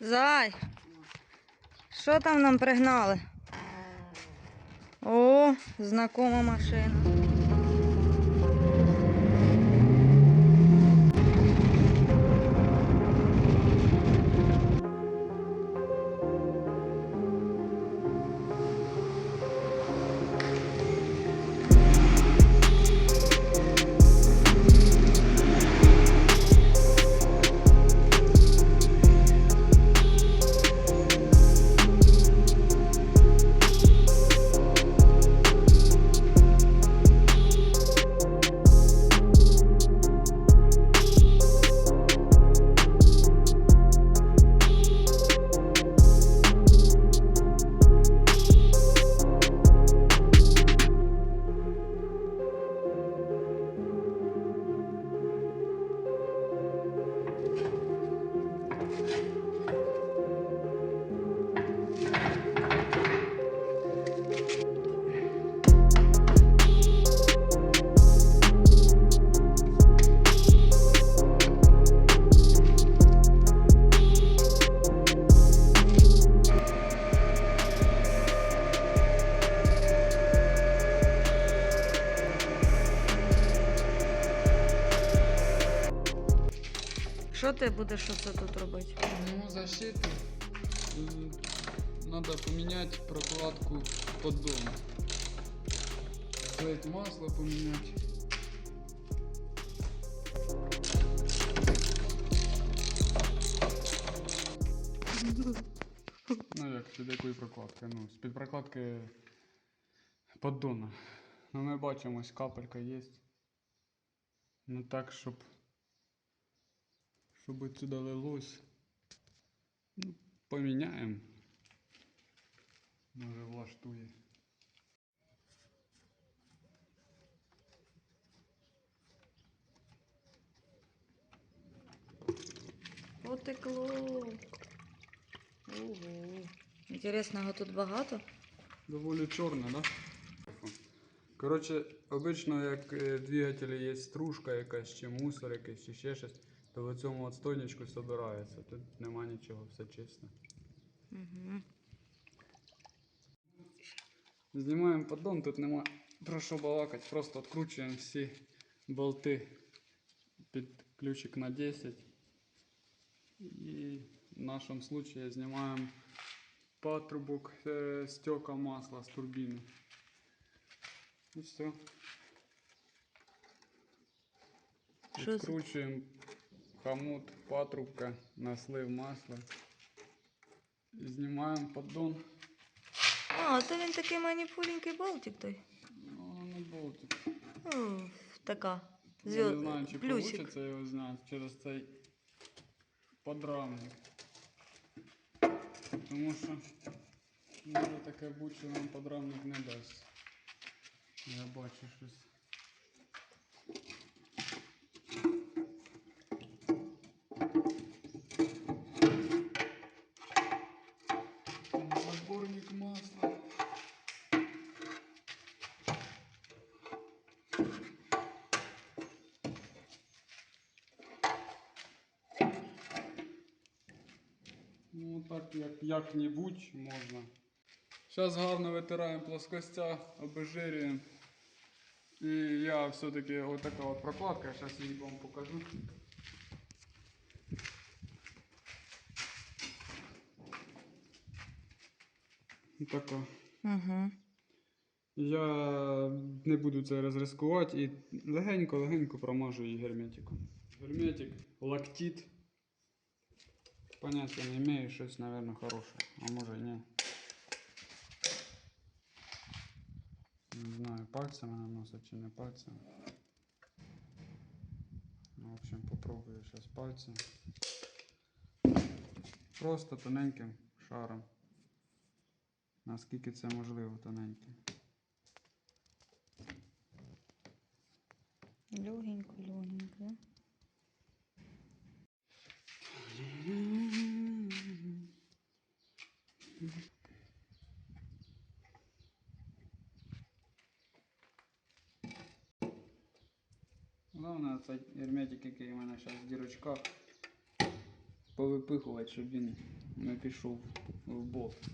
Зай, що там нам пригнали? О, знакома машина. Що будеш оце тут робити? Ему защиту м, надо поменять прокладку поддона. Слить масло поменять. Ну як, під якої прокладки? Ну, з-під прокладки поддона. Ну ми бачимо, капелька є. Ну так, щоб щоб сюди лилось. Ну, поміняємо. Може влаштує. Потекло. Ого. Інтересного тут багато. Доволі чорне, да? Коротше, обично, як е, в двигателі є стружка якась, чи мусор якийсь, чи ще щось, то в цьому отстойничку збирається. Тут нема нічого, все чисто. Угу. Знімаємо поддон, тут нема про що балакати, просто відкручуємо всі болти під ключик на 10. І в нашому случае знімаємо патрубок е, стека масла з турбіни. І все. Відкручуємо хомут, патрубка на слив масла. І знімаємо поддон. А, то він такий маніпуленький болтик той. Ну, не болтик. Ну, така. Я Зв'я- не знаю, чи Плюсик. вийде його зняти через цей подрамник. Тому що може таке бути, що нам подрамник не дасть. Я бачу щось. Як-небудь можна. Зараз гарно витираємо плоскостя, обезжирюємо. І я все-таки отака от прокладка, зараз її вам покажу. Така. Угу. Я не буду це розрискувати і легенько-легенько промажу її герметиком. Герметик, лактит. Поняття не маю, щось, мабуть, хороше. А може ні. Не знаю, пальцями наносить чи не пальцями. Ну, В общем, попробую зараз пальцем. Просто тоненьким шаром. Наскільки це можливо тоненьким. Легенько, легенько. Головне, герметик, який у мене зараз в дірочках. повипихувати, щоб він не пішов в болт.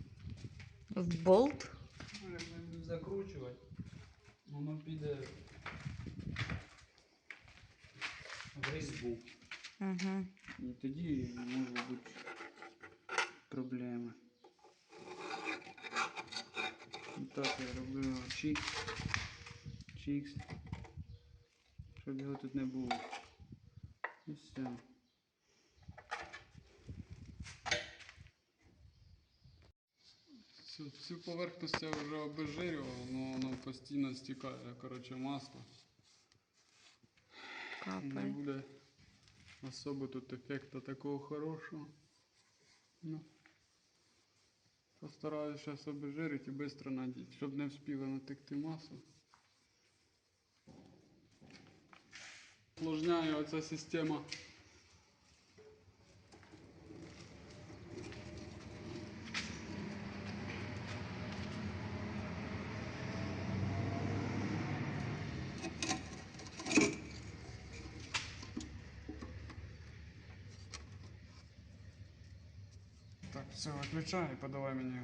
В болт? Ну, як закручувати, воно піде в різьбу. Угу. І тоді можуть бути проблеми. І так я роблю чікс. Чікс. Щоб його тут не було. І все. Цю, цю поверхність я вже обезжирював, але воно постійно стікає, коротше, масло. Не Капає. буде особо тут ефекта такого хорошого. Ну, постараюсь зараз обезжирити і швидко надіти, щоб не вспіло натекти масло. Сложняє оця система. Так, все, виключай і подавай мені.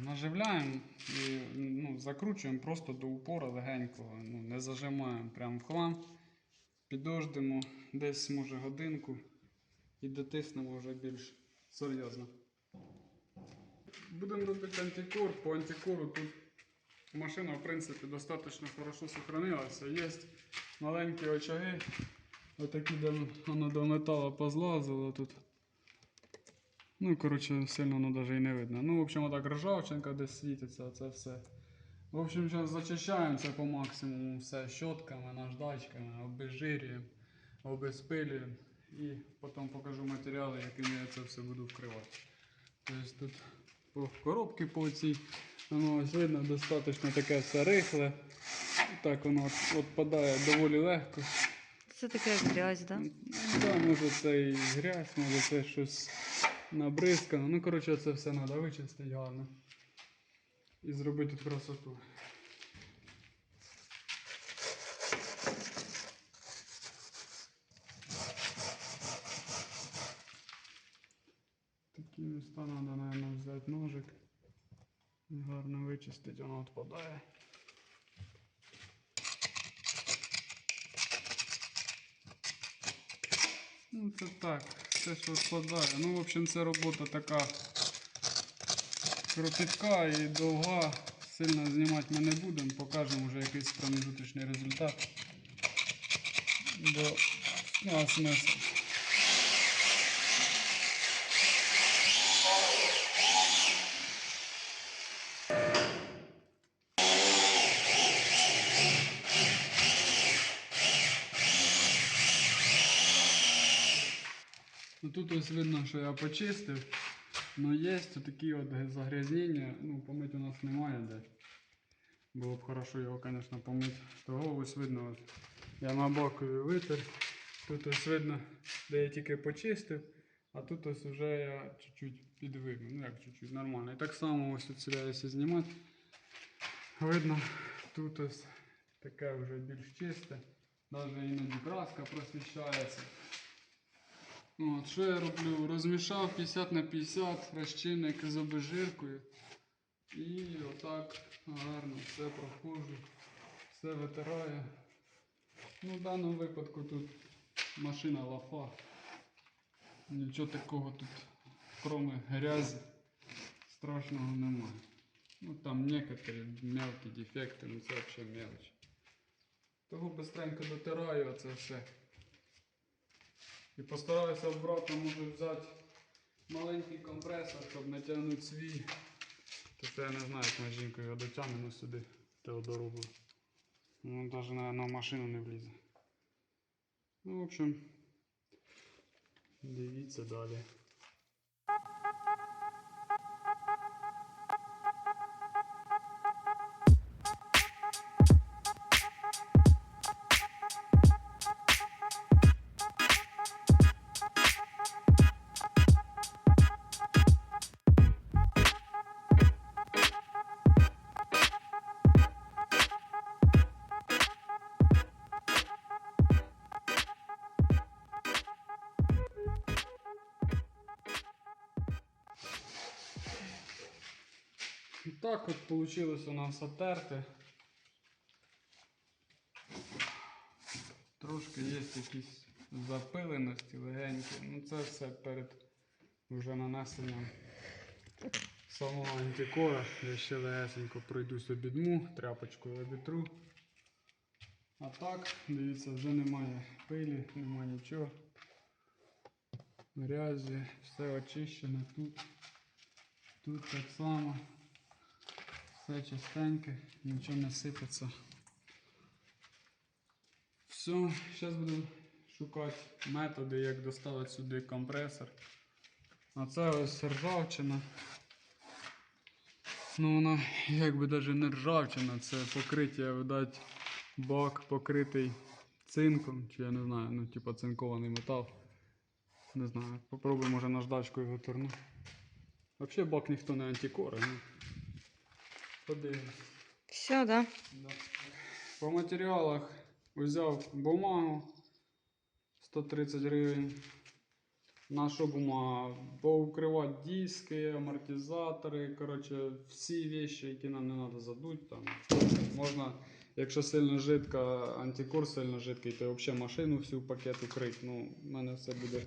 Наживляємо і ну, закручуємо просто до упора легенького. Ну, не зажимаємо прямо в хлам. Підождемо десь може годинку і дотиснемо вже більш серйозно. Будемо робити антикор. По антикору тут машина в принципі достатньо хорошо сохранилася. Є маленькі очаги. Отакі, де воно до металу позлазило тут. Ну, коротше, сильно воно навіть і не видно. Ну, в общем, отак ржавчинка десь світиться, це все. В общем, зараз зачищаємо це по максимуму все щотками, наждачками, обезжирюємо, обезпилюємо і потім покажу матеріали, якими я це все буду вкривати. Тобто тут по коробці по цій, воно ось видно достатньо таке все рихле. Так воно відпадає доволі легко. Це таке грязь, да? Да, може це і грязь, може це щось набризкано. Ну, коротше, це все треба вичистити гарно. І зробити красоту. Такі міста треба, мабуть, взяти ножик. Гарно вичистити, воно відпадає. Ну, це так, все, що складає. Ну, в общем, це робота така кропітка і довга. Сильно знімати ми не будемо, покажемо вже якийсь промежуточний результат. Бо ну, смисл. Тут ось видно, що я почистив. Ну є такі от загрязнення. Ну, помити у нас немає де. Було б хорошо його, звісно, помити. Того ось видно, от, я на бокові витер. Тут ось видно, де я тільки почистив, а тут ось вже я чуть-чуть підвигнув. Ну як чуть-чуть нормально. І так само ось от якщо знімати. Видно, тут ось таке вже більш чисте. Навіть іноді краска просвіщається. От, що я роблю? Розмішав 50 на 50 розчинник з обезжиркою. І отак гарно все проходжу, все витираю. Ну, в даному випадку тут машина лафа. Нічого такого тут, крім грязі, страшного немає. Ну там некоторі мелкі дефекти, ну це взагалі мелочь. Того быстренько дотираю оце все. І постараюся обратно може взяти маленький компресор, щоб натягнути свій. То це я не знаю, як моя жінкою його дотягне ну, сюди, Теодорову. Ну, навіть, в машину не влізе. Ну, в общем, дивіться далі. Так от вийшло у нас отерти. Трошки є якісь запиленості легенькі. Ну це все перед вже нанесенням самого антикора. Я ще легесенько пройду собі дму, тряпочкою обітру. А так, дивіться, вже немає пилі, немає нічого. Грязі, все очищено тут. Тут так само. Все чистеньке, нічого не сипеться. Все, зараз буду шукати методи, як доставити сюди компресор. А це ось ржавчина. Ну вона якби навіть не ржавчина, це покриття, видать, бак покритий цинком, чи я не знаю, ну типа цинкований метал. Не знаю, попробую може наждачкою його турну. Взагалі бак ніхто не антикора, ну. Подивимось. Все, да? Да. По матеріалах взяв бумагу 130 гривень. На що бумага? Поукривати диски, амортизатори, коротше, всі вещи, які нам не треба задуть. Там. Можна, якщо сильно жидка, антикор сильно жидкий, то взагалі машину всю пакет укрити. Ну, в мене все буде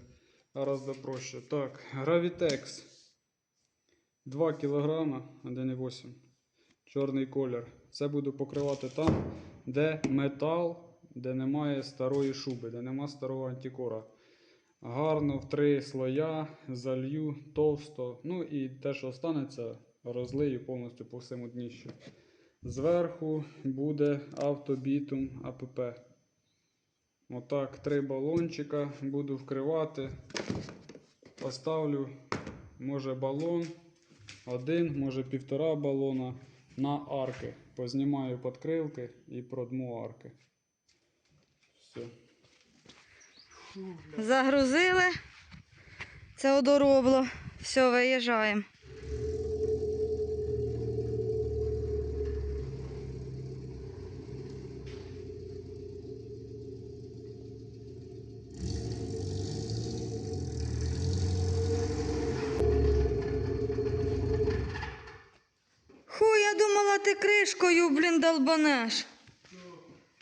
гораздо проще. Так, Gravitex 2 кг 1,8 чорний колір. Це буду покривати там, де метал, де немає старої шуби, де нема старого антикора. Гарно в три слоя залью товсто. Ну і те, що останеться, розлию повністю по всьому дніщу. Зверху буде автобітум АПП. Отак, три балончика буду вкривати. Поставлю, може, балон, один, може півтора балона на арки. Познімаю подкрилки і продму арки. Все. Загрузили. Це одоробло. Все, виїжджаємо. Ху, я думала, ти кришкою, блін, долбанеш.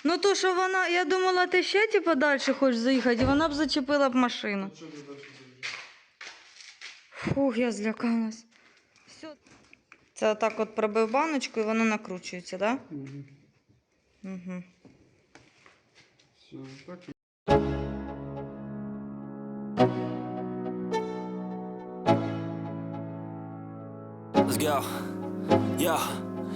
Ну то, що вона, я думала, ти ще типу далі хочеш заїхати, і вона б зачепила б машину. Далі Фух, я злякалась. Все. Це отак от пробив баночку і воно накручується, так? Угу. Да? Угу. Все, так. Let's go. Yo.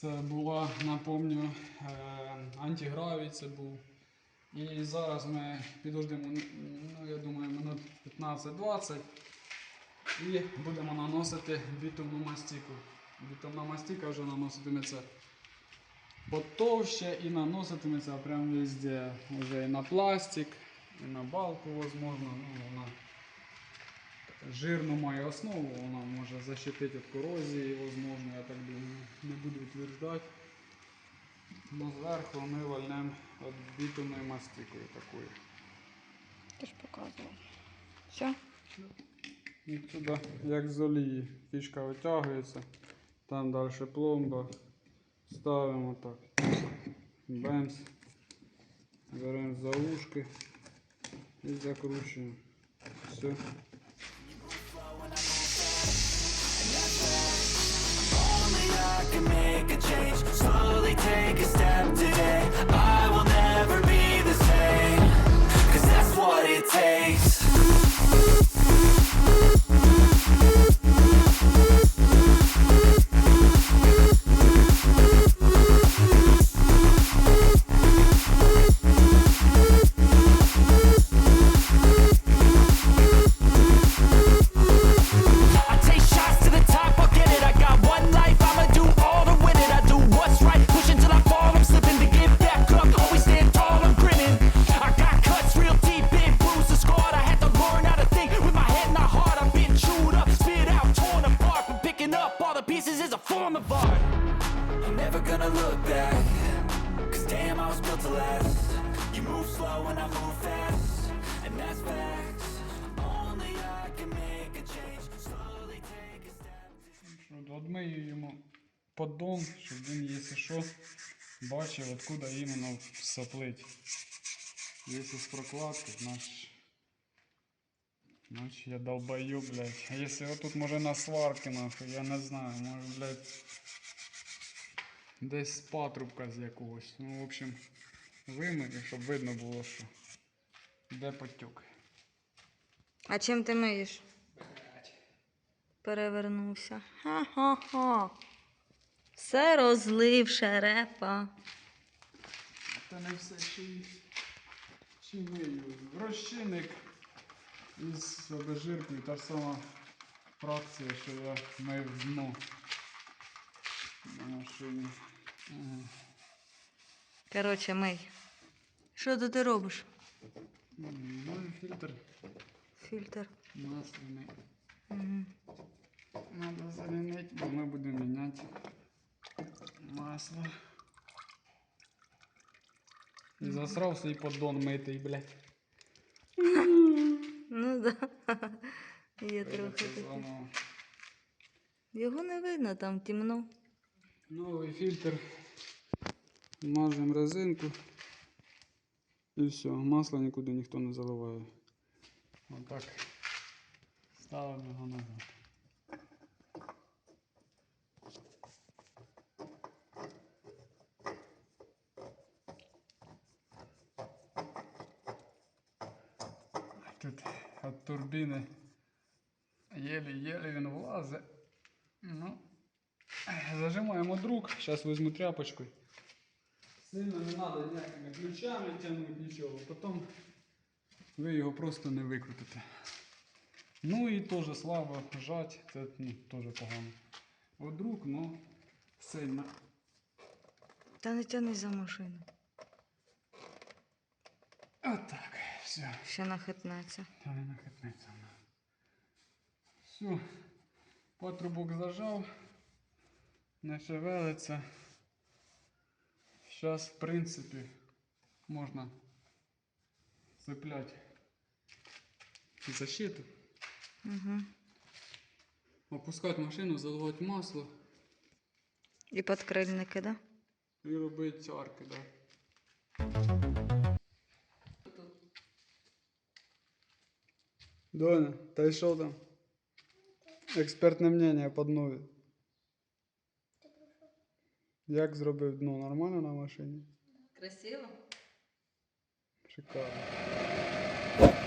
Це була, напомню, е, антигравій це був. І зараз ми підождемо, ну, я думаю, минут 15-20 і будемо наносити бітумну мастику. Бітумна мастика вже наноситиметься потовще і наноситиметься прямо везде. Уже і на пластик, і на балку, возможно. Ну, вона жирну має основу, вона може защитити від корозії, возможно, я так думаю, не буду утверждати. Но зверху ми вальнемо від бітумною мастикою такою. Ти ж показував. Все? І сюди, як з олії, фішка витягується, там далі пломба. Ставимо так. Бемс. Беремо за ушки і закручуємо. Все. I can make a change. Slowly take a step today поддон, щоб він, якщо що, бачив, откуда іменно соплить. Якщо з прокладки, значить. Значить я долбою, блядь. А якщо отут може на сварки, нахуй, я не знаю, може, блядь. Десь патрубка з якогось. Ну, в общем, вимию, щоб видно було, що де потік. А чим ти миєш? Перевернувся. Ха-ха-ха. Все розлив шерепа. Та не все ще й ще. Розчинник із обезжиркою, та ж сама фракція, що я мив дно на машині. Коротше, мий. Що тут ти робиш? Ну фільтр Фільтр. масляний. Угу. Надо замінити, бо ми будемо міняти масло. І засрав свій поддон митий, блядь. Ну да. Є трохи таке. Його не видно, там темно. Новий фільтр. Мажемо резинку. І все, масло нікуди ніхто не заливає. Отак. Ставимо його назад. Тут від турбіни єлі-єлі він влазить. Ну, Зажимаємо друг, зараз візьму тряпочку. Сильно не треба ніякими ключами тягнути нічого, потім ви його просто не викрутите. Ну і теж слабо жать, це ну, теж погано. От друг, ну сильно. Та не тяни за машину. Отак, все. Ще нахитнеться. Та не нахитнеться вона. Все. Патрубок зажав. Не шевелиться. Зараз, в принципі, можна цепляти защиту, Угу. опускати машину, заливати масло І підкрильники, да? і робити арки, да. Доня, та й що там? Експертне мнення по нові. Як зробив дно? Нормально на машині? Красиво? Шикарно.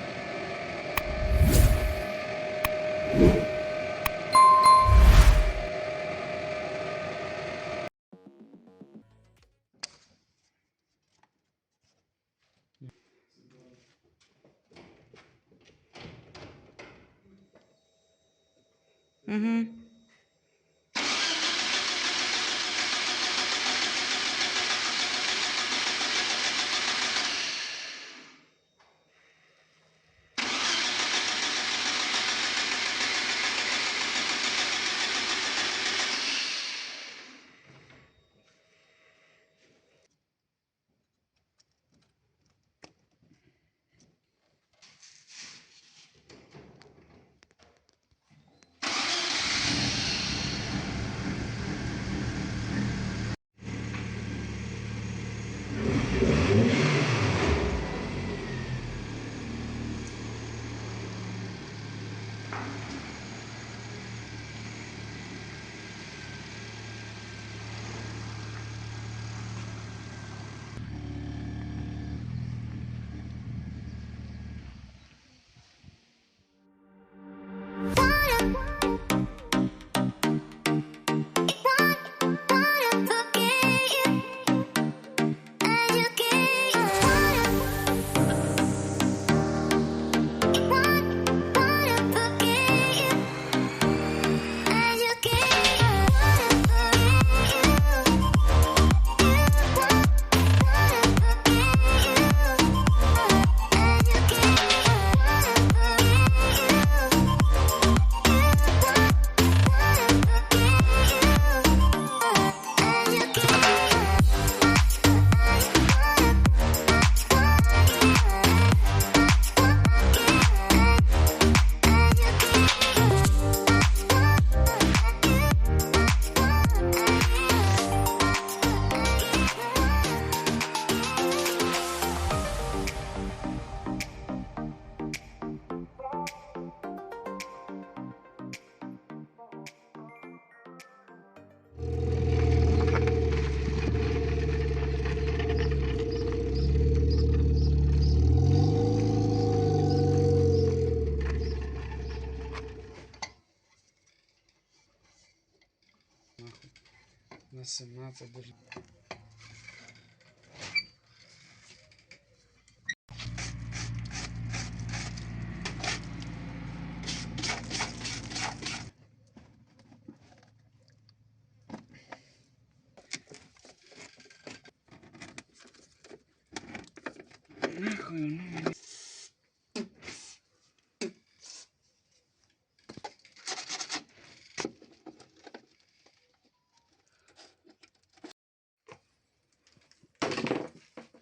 Ну.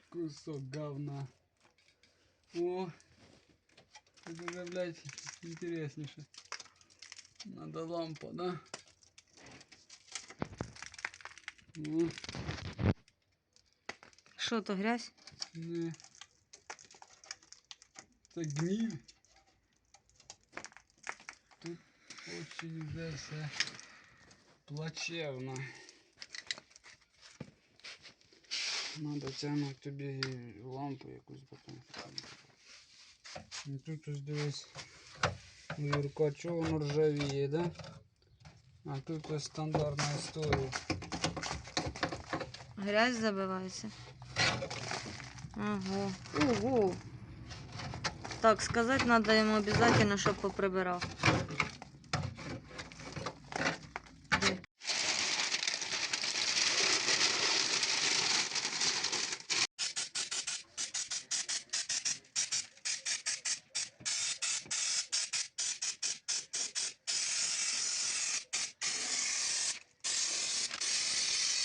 Кусок говна. О, это блядь, интереснейше. Надо лампа, да? О, Що то грязь? не. Це гниль. Тут очень вже все плачевно. Надо тягнути тобі лампу якусь потім. І тут ось дивись. У Юрка чого воно ржавіє, да? А тут ось стандартна історія. Грязь забивається. Ого. Ого. Так, сказать надо ему обязательно, щоб поприбирав. Де?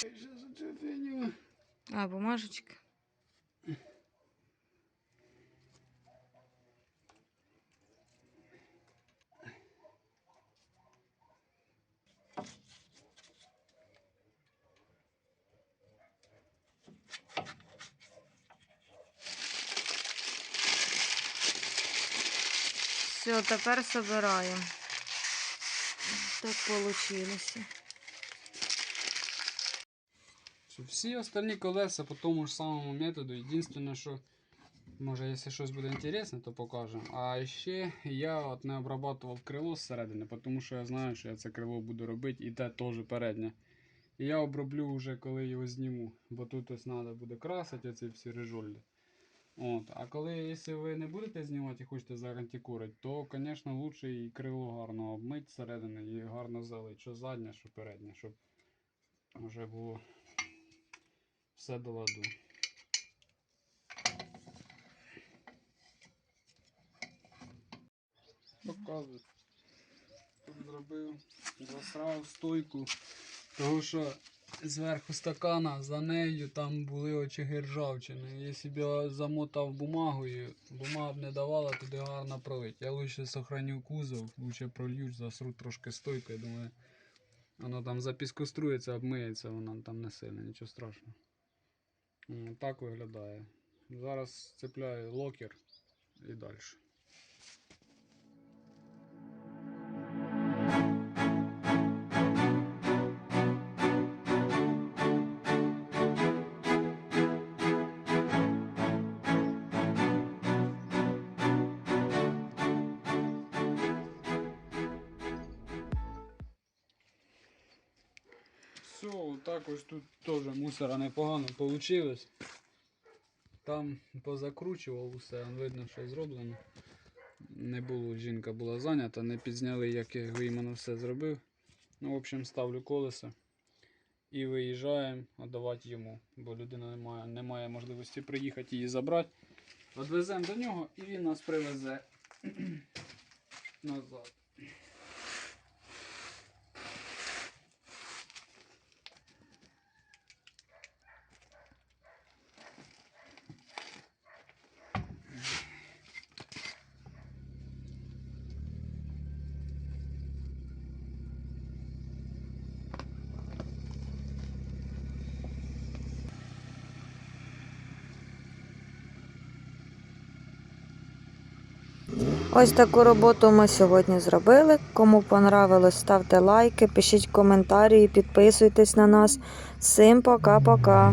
Сейчас оцю фігню. А, бумажечка. Все, тепер собираємо. Так. Що Всі остальні колеса по тому ж самому методу. Єдине, що може, якщо щось буде інтересне, то покажемо. А ще я от не обрабатував крило зсередини, тому що я знаю, що я це крило буду робити і те теж переднє. І я оброблю вже коли його зніму, бо тут ось треба буде красити оці всі режольди. От. А коли, якщо ви не будете знімати і хочете зарантикурити, то, звісно, лучше і крило гарно обмити зсередини і гарно залити, що заднє, що переднє, щоб вже було все до ладу. Показую. Тут зробив, засрав стойку, того що зверху стакана за нею там були очаги ржавчини. Якщо б я замотав бумагою, бумага б не давала туди гарно пролить. Я лише сохраню кузов, лучше пролью, засру трошки стойку, я думаю. Воно там запіскострується, обмиється, воно там не сильно, нічого страшного. Так виглядає. Зараз цепляю локер і далі. Все, так ось тут теж мусора непогано вийшло. Там позакручував усе, видно, що зроблено. Не було, жінка була зайнята, не підзняли, як я іменно все зробив. Ну, в общем, ставлю колеса і виїжджаємо віддавати йому, бо людина не має, не має можливості приїхати її забрати. Відвеземо до нього і він нас привезе назад. Ось таку роботу ми сьогодні зробили. Кому понравилось, ставте лайки, пишіть коментарі, підписуйтесь на нас. Всім пока-пока.